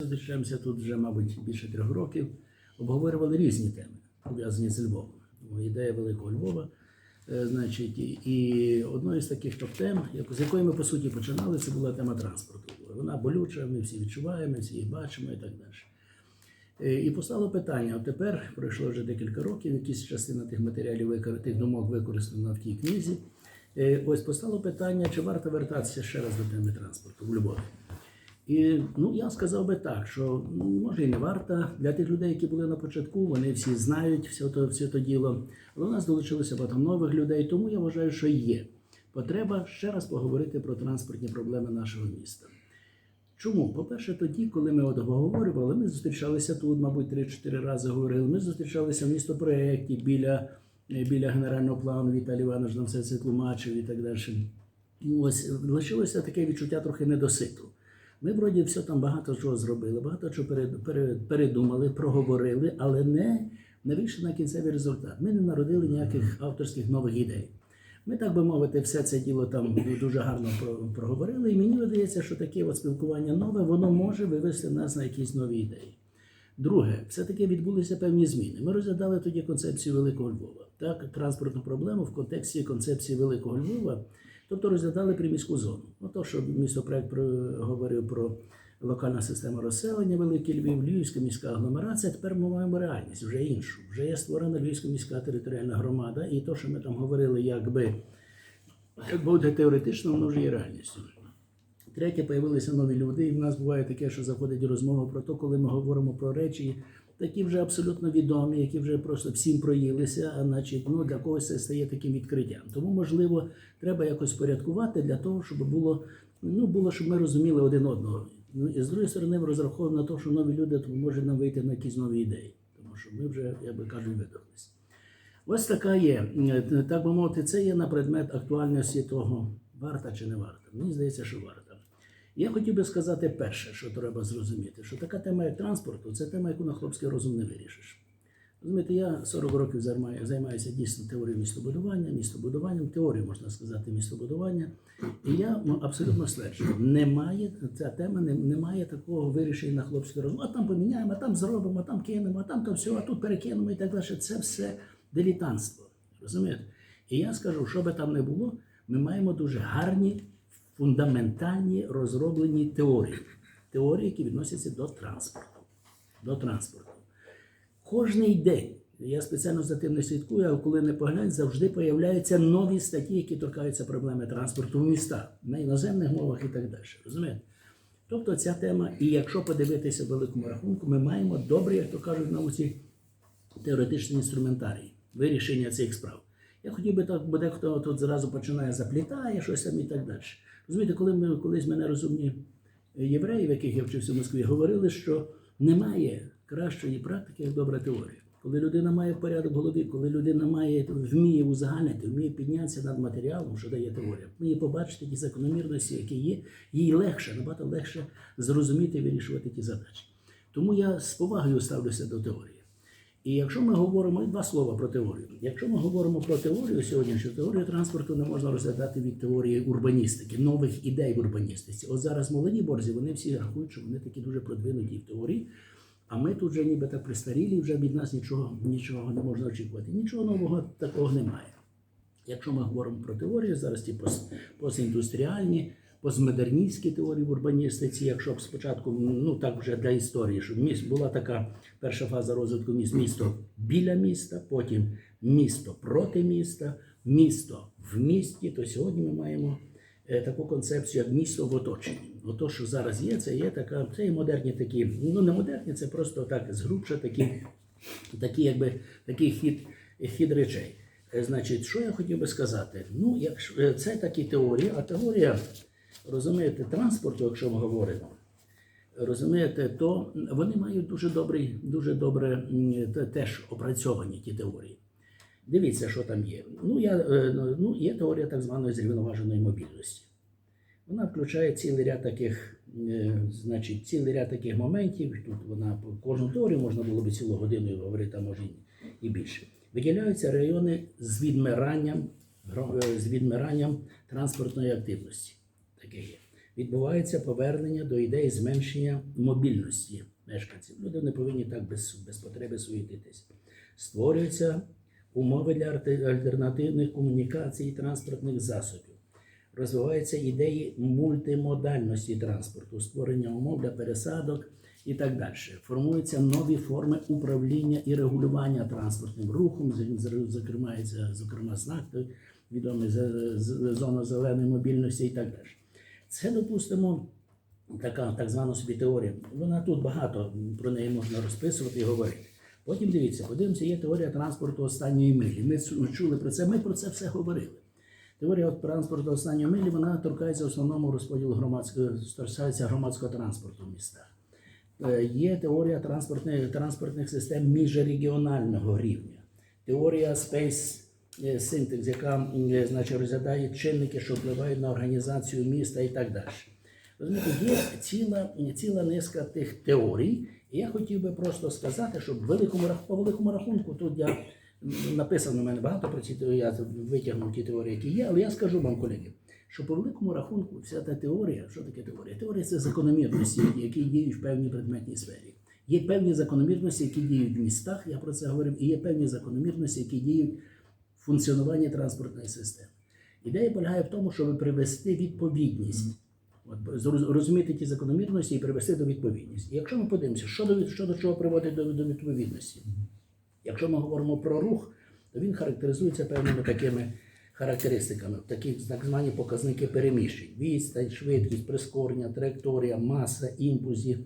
Зустрічаємося тут вже, мабуть, більше трьох років. Обговорювали різні теми, пов'язані з Львовом. Ідея Великого Львова. Е, Значить, і- одною з таких топ-тем, з якої ми по суті починали, це була тема транспорту. Вона болюча, ми всі відчуваємо, всі її бачимо і так далі. Е, І постало питання: от тепер пройшло вже декілька років, якісь частина тих матеріалів, тих думок використана в тій книзі. Е, Ось постало питання, чи варто вертатися ще раз до теми транспорту в Львові. І ну я сказав би так, що ну, може і не варто для тих людей, які були на початку, вони всі знають все то, все то діло. Але у нас долучилося багато нових людей, тому я вважаю, що є потреба ще раз поговорити про транспортні проблеми нашого міста. Чому? По-перше, тоді, коли ми обговорювали, ми зустрічалися тут, мабуть, 3-4 рази говорили. Ми зустрічалися в містопроєкті біля, е, біля генерального плану Віталій Іванович нам все це тлумачив і так далі. Ось лишилося таке відчуття трохи недоситу. Ми вроді все там багато чого зробили, багато чого перед- перед- передумали, проговорили, але не, не вийшли на кінцевий результат. Ми не народили ніяких авторських нових ідей. Ми, так би мовити, все це діло там дуже гарно проговорили, і мені видається, що таке от спілкування нове, воно може вивести нас на якісь нові ідеї. Друге, все-таки відбулися певні зміни. Ми розглядали тоді концепцію Великого Львова, так, транспортну проблему в контексті концепції Великого Львова, тобто розглядали приміську зону. Ну, то, що містопроект про- говорив про локальну систему розселення Великий Львів, Львівська міська агломерація, тепер ми маємо реальність, вже іншу. Вже є створена Львівська міська територіальна громада, і то, що ми там говорили, якби, як буде теоретично, воно вже є реальністю. Третє, появилися нові люди, і в нас буває таке, що заходить розмова про те, коли ми говоримо про речі, такі вже абсолютно відомі, які вже просто всім проїлися, а значить, ну для когось це стає таким відкриттям. Тому, можливо, треба якось порядкувати для того, щоб було, ну, було, щоб ми розуміли один одного. Ну і з другої сторони, розраховуємо на те, що нові люди можуть нам вийти на якісь нові ідеї, тому що ми вже, як би кажуть, видохлися. Ось така є, так би мовити, це є на предмет актуальності того, варта чи не варта. Мені здається, що варта. Я хотів би сказати перше, що треба зрозуміти, що така тема, як транспорту, це тема, яку на хлопський розум не вирішиш. Розумієте, я 40 років займаюся дійсно теорією містобудування, містобудуванням, теорією, можна сказати, містобудування. І я ну, абсолютно стверджую, немає, ця тема не, немає такого вирішення на хлопський розум. А там поміняємо, а там зробимо, а там кинемо, а там то все, а тут перекинемо і так далі. Це все дилетантство. Розумієте? І я скажу, що би там не було, ми маємо дуже гарні, фундаментальні розроблені теорії. Теорії, які відносяться до транспорту. До транспорту. Кожний день. Я спеціально за тим не слідкую, а коли не поглянь, завжди появляються нові статті, які торкаються проблеми транспорту в містах, на іноземних мовах і так далі. Розумієте? Тобто ця тема, і якщо подивитися в великому рахунку, ми маємо добрий, як то кажуть в науці, теоретичний інструментарій вирішення цих справ. Я хотів би так, бо дехто тут зразу починає заплітає щось там і так далі. Розумієте, коли ми колись мене розумні євреї, в яких я вчився в Москві, говорили, що немає кращої практики, як добра теорія. Коли людина має порядок в голові, коли людина має вміє узагальнити, вміє піднятися над матеріалом, що дає теорія, вміє побачити ті закономірності, які є, їй легше, набагато легше зрозуміти і вирішувати ті задачі. Тому я з повагою ставлюся до теорії. І якщо ми говоримо і два слова про теорію, якщо ми говоримо про теорію сьогодні, що теорію транспорту не можна розглядати від теорії урбаністики, нових ідей в урбаністиці. От зараз молоді борзі, вони всі рахують, що вони такі дуже продвинуті в теорії. А ми тут вже ніби так пристарілі, вже від нас нічого, нічого не можна очікувати. Нічого нового такого немає. Якщо ми говоримо про теорію, зараз ті пост- постіндустріальні, постмодерністські теорії в урбаністиці, якщо б спочатку, ну так вже для історії, щоб міст була така перша фаза розвитку міст, місто біля міста, потім місто проти міста, місто в місті, то сьогодні ми маємо е, таку концепцію, як місто в оточенні. Ото, що зараз є, це є така, це і модерні такі, ну не модерні, це просто так згрубше такі, такі якби такий хід, хід речей. Е, Значить, що я хотів би сказати? Ну, якщо е, це такі теорії, а теорія, розумієте, транспорту, якщо ми говоримо, розумієте, то вони мають дуже добрий, дуже добре теж опрацьовані ті теорії. Дивіться, що там є. Ну, я, е, ну, є теорія так званої зрівноваженої мобільності. Вона включає цілий ряд таких, е, значить, цілий ряд таких моментів. Тут вона кожну теорію можна було б цілу годину говорити, а може і більше. Виділяються райони з відмиранням, е, з відмиранням транспортної активності. Відбувається повернення до ідеї зменшення мобільності мешканців. Люди не повинні так без, без потреби суетитись. Створюються умови для альтернативних комунікацій і транспортних засобів. Розвиваються ідеї мультимодальності транспорту, створення умов для пересадок і так далі. Формуються нові форми управління і регулювання транспортним рухом, зокрема, зокрема знак відомий зона зеленої мобільності і так далі. Це, допустимо, така так звана собі теорія. Вона тут багато про неї можна розписувати і говорити. Потім дивіться, подивимося, є теорія транспорту останньої милі. Ми чули про це, ми про це все говорили. Теорія транспорту останньої милі вона торкається в основному розподілу громадського громадського транспорту в містах. Е, Є теорія транспортних, транспортних систем міжрегіонального рівня. Теорія Space Syntax, яка значить, розглядає чинники, що впливають на організацію міста і так далі. Розумієте, є ціла, ціла низка тих теорій, і я хотів би просто сказати, що великому, по великому рахунку тут я написано в мене багато про ці теорії, я витягнув ті теорії, які є, але я скажу вам, колеги, що по великому рахунку вся та теорія, що таке теорія? Теорія це закономірності, які діють в певній предметній сфері. Є певні закономірності, які діють в містах, я про це говорив, і є певні закономірності, які діють в функціонуванні транспортної системи. Ідея полягає в тому, щоб привести відповідність. От, розуміти ті закономірності і привести до відповідності. І якщо ми подивимося, що до, що до чого приводить до, до відповідності, якщо ми говоримо про рух, то він характеризується певними такими характеристиками, такі так звані показники переміщень: відстань, швидкість, прискорення, траєкторія, маса, імпульсів,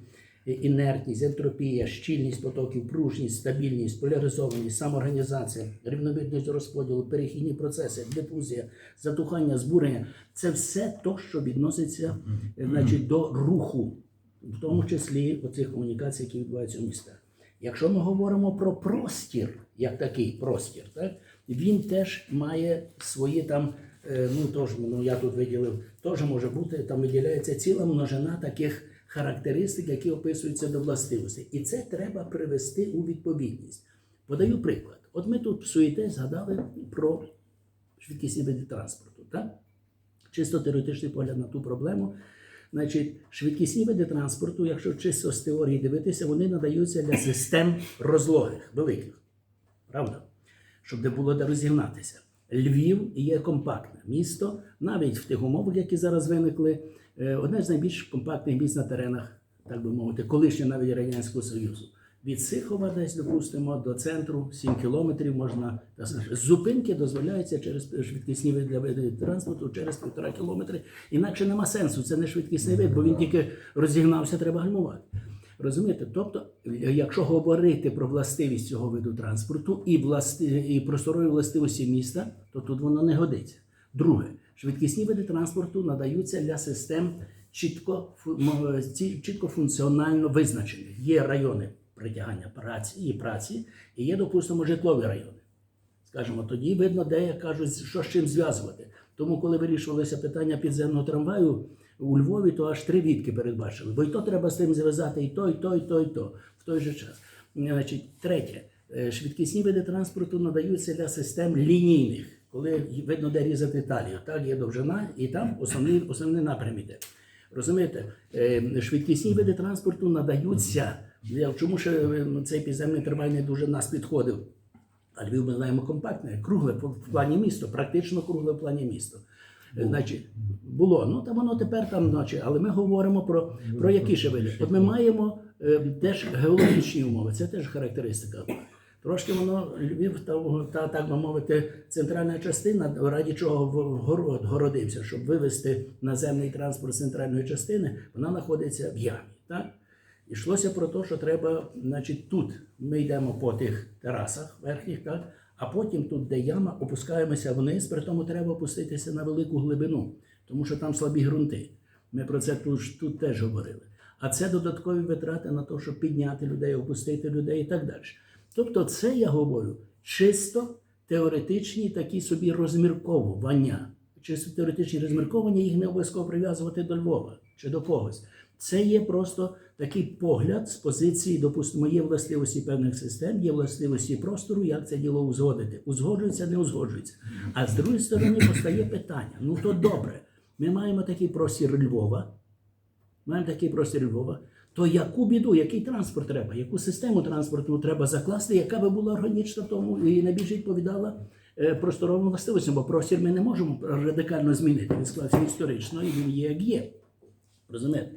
інертність, ентропія, щільність потоків, пружність, стабільність, поляризованість, самоорганізація, рівномірність розподілу, перехідні процеси, дифузія, затухання, збурення це все то, що відноситься е, значить, до руху, в тому числі оцих комунікацій, які відбуваються в містах. Якщо ми говоримо про простір, як такий простір, так, він теж має свої там, е, ну тож, ну я тут виділив, теж може бути, там виділяється ціла множина таких характеристик, які описуються до властивостей. І це треба привести у відповідність. Подаю приклад. От ми тут в суєте згадали про швидкісні види транспорту. Так? Чисто теоретичний погляд на ту проблему. Значить, швидкісні види транспорту, якщо чисто з теорії дивитися, вони надаються для систем розлогих, великих. Правда? Щоб де було де розігнатися. Львів є компактне місто, навіть в тих умовах, які зараз виникли, одне з найбільш компактних міст на теренах, так би мовити, колишнього навіть Радянського Союзу. Від Сихова десь, допустимо, до центру 7 кілометрів можна. Зупинки дозволяються через швидкісні види транспорту через півтора кілометри. Інакше нема сенсу. Це не швидкісний вид, бо він тільки розігнався, треба гальмувати. Розумієте? Тобто, якщо говорити про властивість цього виду транспорту і, власти, і просторові властивості міста, то тут воно не годиться. Друге, швидкісні види транспорту надаються для систем чітко, чітко функціонально визначених. Є райони притягання праці і праці, і є, допустимо, житлові райони. Скажімо, тоді видно, де як кажуть, що з чим зв'язувати. Тому, коли вирішувалося питання підземного трамваю у Львові, то аж три відки передбачили. Бо і то треба з тим зв'язати, і то, і то, і то, і то в той же час. Значить, третє, Е, швидкісні види транспорту надаються для систем лінійних, коли видно, де різати талію. Так, є довжина, і там основний, основний напрям іде. Розумієте, Е, швидкісні види транспорту надаються. Чому ще е, цей підземний трамвай не дуже нас підходив? А Львів ми знаємо компактне, кругле в плані місто, практично кругле в плані місто. Е, Значить, було. Ну та воно тепер там, значить, але ми говоримо про, про які ще види. От ми маємо е, теж геологічні умови, це теж характеристика. Трошки воно Львів та, та так би мовити, центральна частина, раді чого город городився, щоб вивести наземний транспорт центральної частини, вона знаходиться в ямі. Так? Ішлося про те, що треба, значить, тут ми йдемо по тих терасах верхніх, так? а потім тут, де яма, опускаємося вниз, при тому треба опуститися на велику глибину, тому що там слабі ґрунти. Ми про це тут, тут теж говорили. А це додаткові витрати на те, щоб підняти людей, опустити людей і так далі. Тобто, це я говорю чисто теоретичні такі собі розмірковування. Чисто теоретичні розмірковання, їх не обов'язково прив'язувати до Львова чи до когось. Це є просто такий погляд з позиції, допустимо, є властивості певних систем, є властивості простору, як це діло узгодити. Узгоджується, не узгоджується. А з другої сторони постає питання: ну то добре, ми маємо такий простір Львова, маємо такий простір Львова, то яку біду, який транспорт треба, яку систему транспорту треба закласти, яка би була органічна тому і найбільше відповідала е, просторовим властивостям, бо простір ми не можемо радикально змінити. Він склався історично і він є як є. Розумієте?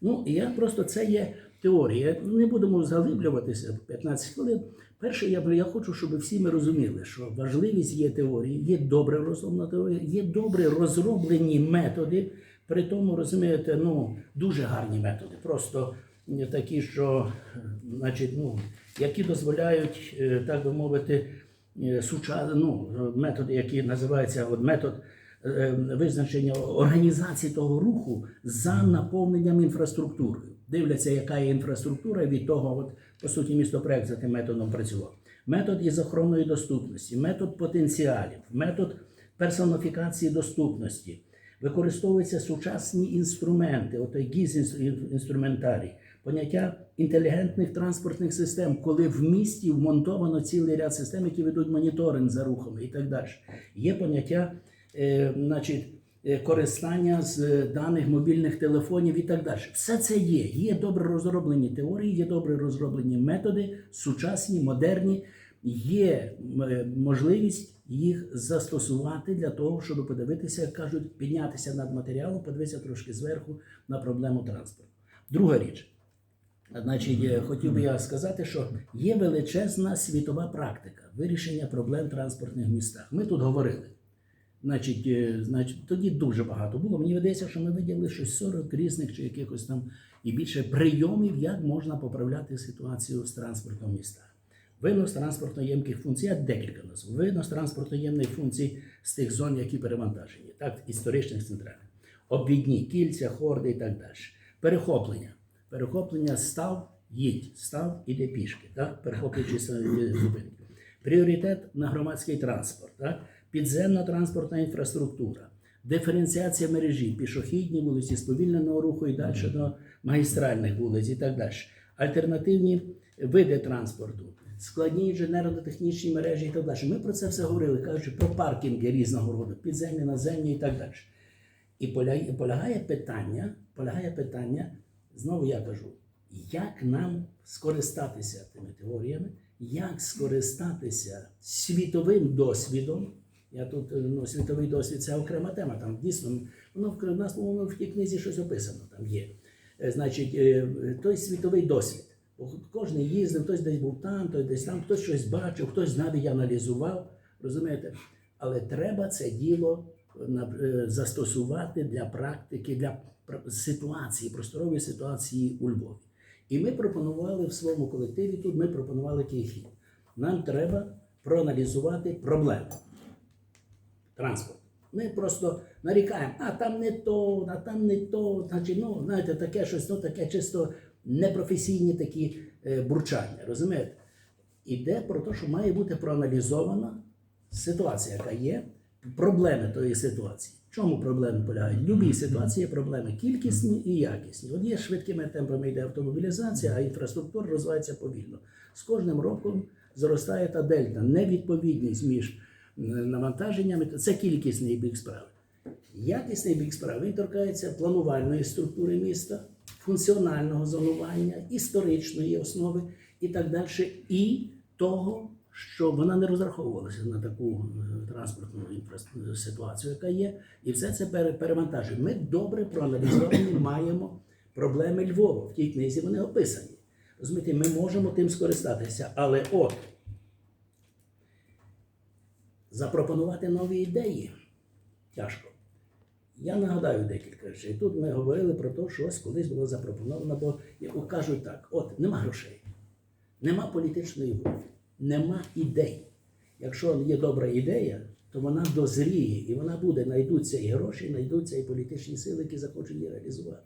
Ну, я просто це є теорія. Не будемо заглиблюватися 15 хвилин. Перше, я, я хочу, щоб всі ми розуміли, що важливість є теорії, є добре розроблена теорія, є добре розроблені методи. При тому, розумієте, ну, дуже гарні методи. Просто такі, що, е, значить, ну, які дозволяють, е, так би мовити, е, ну, методи, які називаються от метод визначення організації того руху за наповненням інфраструктурою. Дивляться, яка є інфраструктура, від того, от, по суті, містопроект за тим методом працював. Метод із охоронної доступності, метод потенціалів, метод персоніфікації доступності. Використовуються сучасні інструменти, отой гіз інструментарій, поняття інтелігентних транспортних систем, коли в місті вмонтовано цілий ряд систем, які ведуть моніторинг за рухами і так далі. Є поняття, е, значить, е, користання з даних мобільних телефонів і так далі. Все це є. Є добре розроблені теорії, є добре розроблені методи, сучасні, модерні. Є е, можливість їх застосувати для того, щоб подивитися, як кажуть, піднятися над матеріалом, подивитися трошки зверху на проблему транспорту. Друга річ. Значить, е, хотів би я сказати, що є величезна світова практика вирішення проблем транспортних містах. Ми тут говорили. Значить, е, значить, тоді дуже багато було. Мені видається, що ми виділили щось 40 різних чи якихось там і більше прийомів, як можна поправляти ситуацію з транспортом в містах. Винос транспортно-ємких функцій, я декілька назву. Винос транспортно-ємних функцій з тих зон, які перевантажені, так, історичних центральних. Обвідні, кільця, хорди і так далі. Перехоплення. Перехоплення став, їдь, став, іде пішки, так? перехоплюючи зупинки. Пріоритет на громадський транспорт, так? підземна транспортна інфраструктура, диференціація мережі, пішохідні вулиці, сповільненого руху і далі до магістральних вулиць і так далі. Альтернативні види транспорту, складні інженерно-технічні мережі і так далі. Ми про це все говорили, кажучи про паркінги різного роду, підземні, наземні і так далі. І полягає питання, полягає питання, знову я кажу, як нам скористатися тими теоріями, як скористатися світовим досвідом. Я тут е, ну, світовий досвід це окрема тема. Там дійсно воно в нас, по-моєму, в тій книзі щось описано. Там є. Е, Значить, е, той світовий досвід. Кожен їздив, хтось десь був там, хтось десь там, хтось щось бачив, хтось навіть аналізував. Розумієте? Але треба це діло е, застосувати для практики, для ситуації, просторової ситуації у Львові. І ми пропонували в своєму колективі тут, ми пропонували такий хід. Нам треба проаналізувати проблему транспорту. Ми просто нарікаємо, а там не то, а там не то. Значить, ну, знаєте, таке щось, ну таке чисто непрофесійні такі е, бурчання. Розумієте? Іде про те, що має бути проаналізована ситуація, яка є, проблеми тої ситуації. Чому проблеми полягають? В будь-якій ситуації є проблеми кількісні і якісні. От є швидкими темпами йде автомобілізація, а інфраструктура розвивається повільно. З кожним роком зростає та дельта, невідповідність між навантаженнями. Це кількісний бік справи. Якісний бік справи він торкається планувальної структури міста, функціонального зонування, історичної основи і так далі, і того, що вона не розраховувалася на таку е, транспортну ситуацію, яка є, і все це пере- перевантажує. Ми добре проаналізовані маємо проблеми Львова. В тій книзі вони описані. Розумієте, ми можемо тим скористатися, але от запропонувати нові ідеї тяжко. Я нагадаю декілька речей. Тут ми говорили про те, що ось колись було запропоновано, бо кажуть так: от нема грошей, нема політичної волі, нема ідей. Якщо є добра ідея, то вона дозріє і вона буде. Знайдуться і гроші, знайдуться і політичні сили, які захочуть її реалізувати.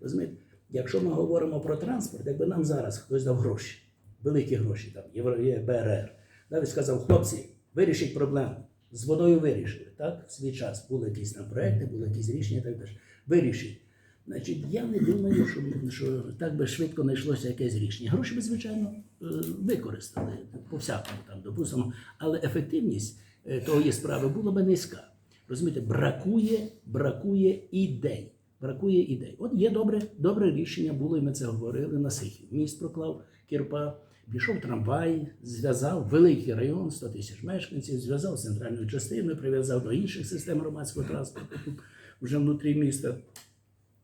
Розумієте, якщо ми говоримо про транспорт, якби нам зараз хтось дав гроші, великі гроші, там Євро, БРР, навіть сказав, хлопці, вирішіть проблему. З водою вирішили. Так? В свій час були якісь там проекти, були якісь рішення так далі. Вирішіть. Значить, я не думаю, що, що так би швидко знайшлося якесь рішення. Гроші би, звичайно, е, використали по всякому там, допустимо, але ефективність е, тої справи була би низька. Розумієте, бракує, бракує ідей. бракує ідей. От є добре, добре рішення було, і ми це говорили на Сихів. Міст проклав Кірпа, пішов трамвай, зв'язав великий район, 100 тисяч мешканців, зв'язав з центральною частиною, прив'язав до інших систем громадського транспорту вже внутрі міста,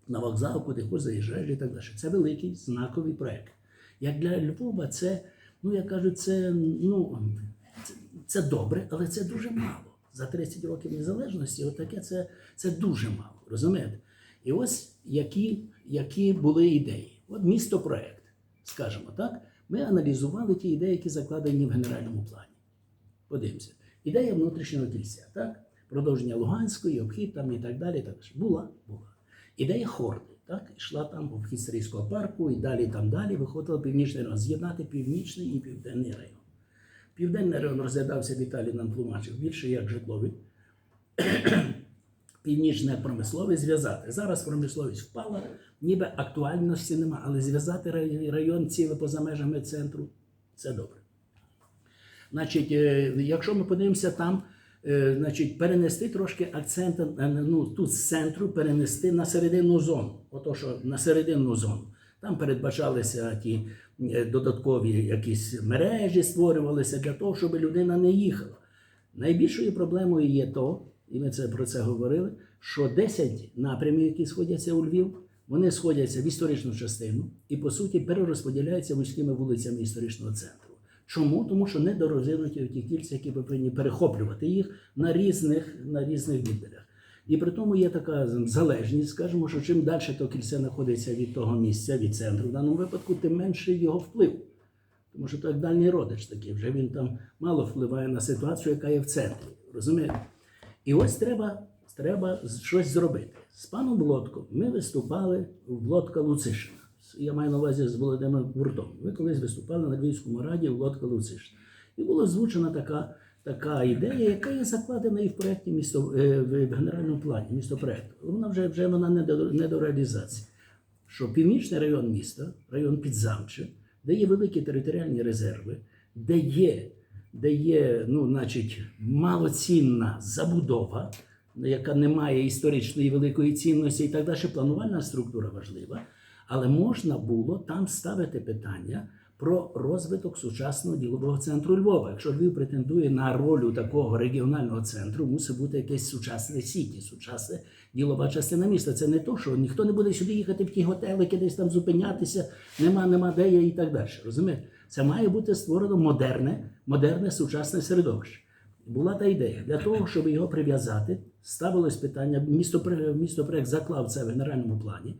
на вокзал, куди хоч заїжджаєш і так далі. Це великий знаковий проект. Як для Львова, це, ну я кажу, це, ну, це, це добре, але це дуже мало. За 30 років незалежності, отаке це, це дуже мало. Розумієте? І ось які, які були ідеї. От місто проект, скажімо так, ми аналізували ті ідеї, які закладені в генеральному плані. Подивимося. Ідея внутрішнього кільця, так? Продовження Луганської, обхід там і так далі. Так. Була, була. Ідея Хорди, так? Йшла там обхід Стрийського парку і далі там далі виходила північний район. З'єднати північний і південний район. Південний район розглядався Віталій нам тлумачив більше як житловий. Північне як промисловий зв'язати. Зараз промисловість впала, ніби актуальності нема, але зв'язати район ціле поза межами центру це добре. Значить, е, якщо ми подивимося там, е, значить, перенести трошки акцент е, ну, тут з центру перенести на серединну зону. Ото що на серединну зону. Там передбачалися ті додаткові якісь мережі, створювалися для того, щоб людина не їхала. Найбільшою проблемою є то, і ми це про це говорили, що 10 напрямів, які сходяться у Львів, вони сходяться в історичну частину і, по суті, перерозподіляються вузькими вулицями історичного центру. Чому? Тому що недорозвинуті ті кільця, які повинні перехоплювати їх на різних, на різних віддалях. І при тому є така залежність, скажімо, що чим далі то кільце знаходиться від того місця, від центру, в даному випадку, тим менший його вплив. Тому що то як дальній родич такий, вже він там мало впливає на ситуацію, яка є в центрі. Розумієте? І ось треба, треба щось зробити. З паном Блотком ми виступали в Блотка Луцишина. Я маю на увазі з Володимиром Гуртом. Ми колись виступали на Львівському раді в Блотка Луцишина. І була озвучена така, така ідея, яка є закладена і в проєкті місто е, в генеральному плані місто проєкту. Вона вже, вже вона не до, не до реалізації. Що північний район міста, район Підзамче, де є великі територіальні резерви, де є, де є ну, значить, малоцінна забудова, яка не має історичної великої цінності і так далі, планувальна структура важлива. Але можна було там ставити питання про розвиток сучасного ділового центру Львова. Якщо Львів претендує на роль такого регіонального центру, мусить бути якесь сучасне сіті, сучасна ділова частина міста. Це не то, що ніхто не буде сюди їхати в ті готелики, десь там зупинятися, нема, нема де є і так далі. Розумієте? Це має бути створено модерне, модерне сучасне середовище. Була та ідея для того, щоб його прив'язати, ставилось питання. Місто місто заклав це в генеральному плані.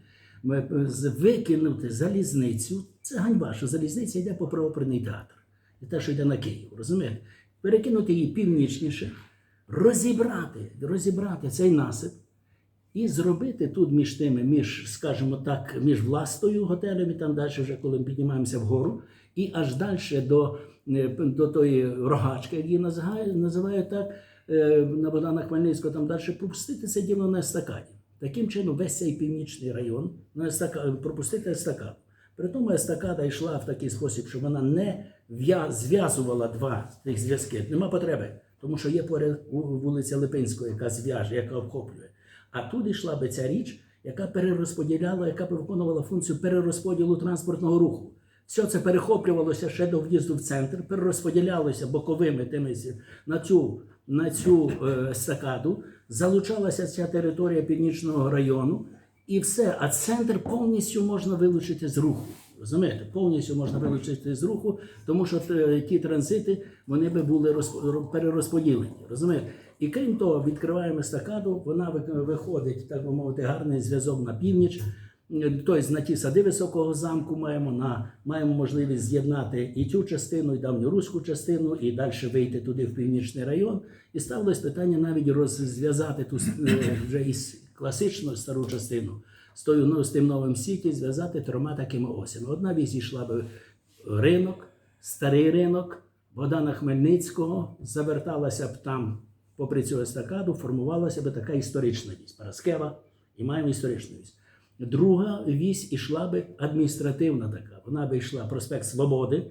Викинути залізницю. Це ганьба, що залізниця йде по правопорний театр. І те, що йде на Київ, розумієте? Перекинути її північніше, розібрати, розібрати цей насип і зробити тут між тими, між, скажімо так, між властою готелем і там далі, вже коли ми піднімаємося вгору, і аж далі до, е, до тої рогачки, як її називають, так, е, на Богдана Хмельницького, там далі пропустити це діло на естакаді. Таким чином, весь цей північний район на естака... пропустити естакаду. При тому естакада йшла в такий спосіб, що вона не зв'язувала два тих зв'язки. Нема потреби, тому що є поряд ву- вулиця Липинського, яка зв'яже, яка охоплює. А тут йшла би ця річ, яка перерозподіляла, яка виконувала функцію перерозподілу транспортного руху. Все це перехоплювалося ще до в'їзду в центр, перерозподілялося боковими тими на цю, на цю е, естакаду, залучалася ця територія північного району, і все. А центр повністю можна вилучити з руху. Розумієте, повністю можна вилучити з руху, тому що е, ті транзити вони би були розп- перерозподілені. Розумієте? І крім того, відкриваємо естакаду, вона виходить, так би мовити, гарний зв'язок на північ. Тобто на ті сади високого замку маємо на маємо можливість з'єднати і цю частину, і давньоруську частину, і далі вийти туди в північний район. І ставилось питання навіть розв'язати ту е, вже із класичну стару частину з тою ну, з тим новим сіті, зв'язати трьома такими осями. Одна вісь йшла би ринок, старий ринок Богдана Хмельницького, заверталася б там, попри цю естакаду, формувалася б така історична вісь, Параскева, і маємо історичну вісь. Друга вісь ішла би адміністративна така. Вона би йшла проспект Свободи,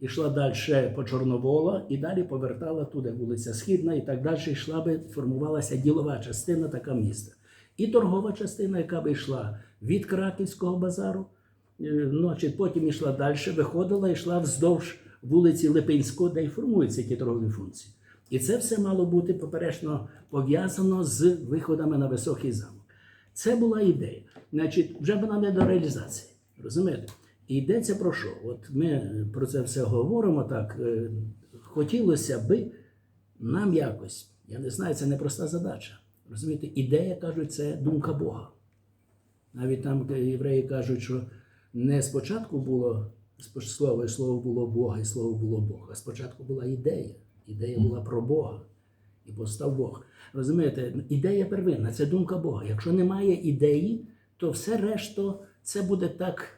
йшла далі по Чорновола і далі повертала туди вулиця Східна, і так далі йшла би, формувалася ділова частина така міста. І торгова частина, яка би йшла від Краківського базару, е, значить, потім йшла далі, виходила йшла вздовж вулиці Липинського, де і формуються ті торгові функції. І це все мало бути поперечно пов'язано з виходами на високий замок. Це була ідея. Значить, вже вона не до реалізації. Розумієте? Йдеться про що? От ми про це все говоримо так. е, Хотілося би нам якось, я не знаю, це непроста задача. Розумієте, ідея кажуть, це думка Бога. Навіть там євреї кажуть, що не спочатку було слово, і слово було Бога, і слово було Бог, а спочатку була ідея. Ідея була про Бога. І постав Бог. Розумієте, ідея первинна, це думка Бога. Якщо немає ідеї, то все решто це буде так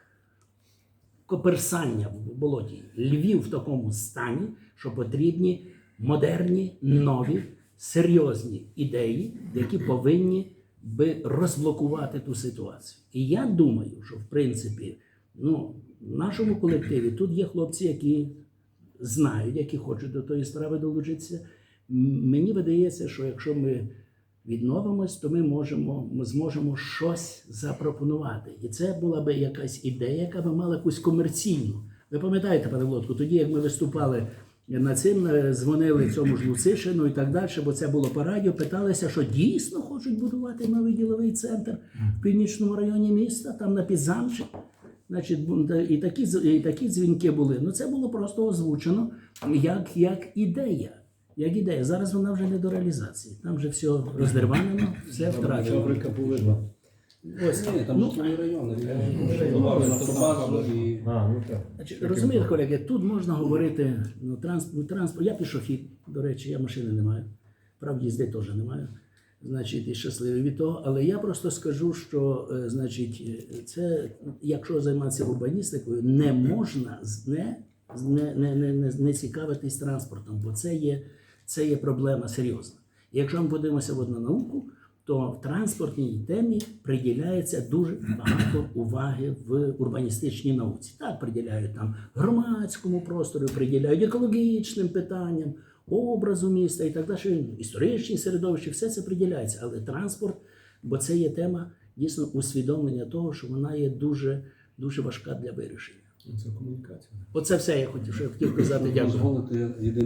коперсання в болоті. Львів в такому стані, що потрібні модерні, нові, серйозні ідеї, які повинні би розблокувати ту ситуацію. І я думаю, що в принципі, ну, в нашому колективі тут є хлопці, які знають, які хочуть до тої справи долучитися. Мені видається, що якщо ми відновимось, то ми можемо, ми зможемо щось запропонувати. І це була би якась ідея, яка би мала якусь комерційну. Ви пам'ятаєте, пане Володку, тоді як ми виступали на цим, е, дзвонили цьому ж Луцишину і так далі, бо це було по радіо, питалися, що дійсно хочуть будувати новий діловий центр в північному районі міста, там на Підзамчі. Значить, і такі, і такі дзвінки були. Ну це було просто озвучено як, як ідея. Як ідея. Зараз вона вже не до реалізації. Там вже все роздербанено, все втрачено. Фабрика повидла. Ось. Ні, там Ну, райони. І... А, ну розумієте, колеги, тут можна говорити ну, транспорт, транспорт. Я пішохід, до речі, я машини не маю. Прав їзди теж не маю. Значить, і щасливий від того. Але я просто скажу, що е, значить, е, це, якщо займатися урбаністикою, не можна не, не, не, не, не цікавитись транспортом, бо це є, це є проблема серйозна. І якщо ми подивимося от на науку, то в транспортній темі приділяється дуже багато уваги в урбаністичній науці. Так, приділяють там громадському простору, приділяють екологічним питанням, образу міста і так далі, історичні середовища, все це приділяється. Але транспорт, бо це є тема дійсно усвідомлення того, що вона є дуже, дуже важка для вирішення. Це комунікація. Оце все я хотів, що я хотів казати. Дякую.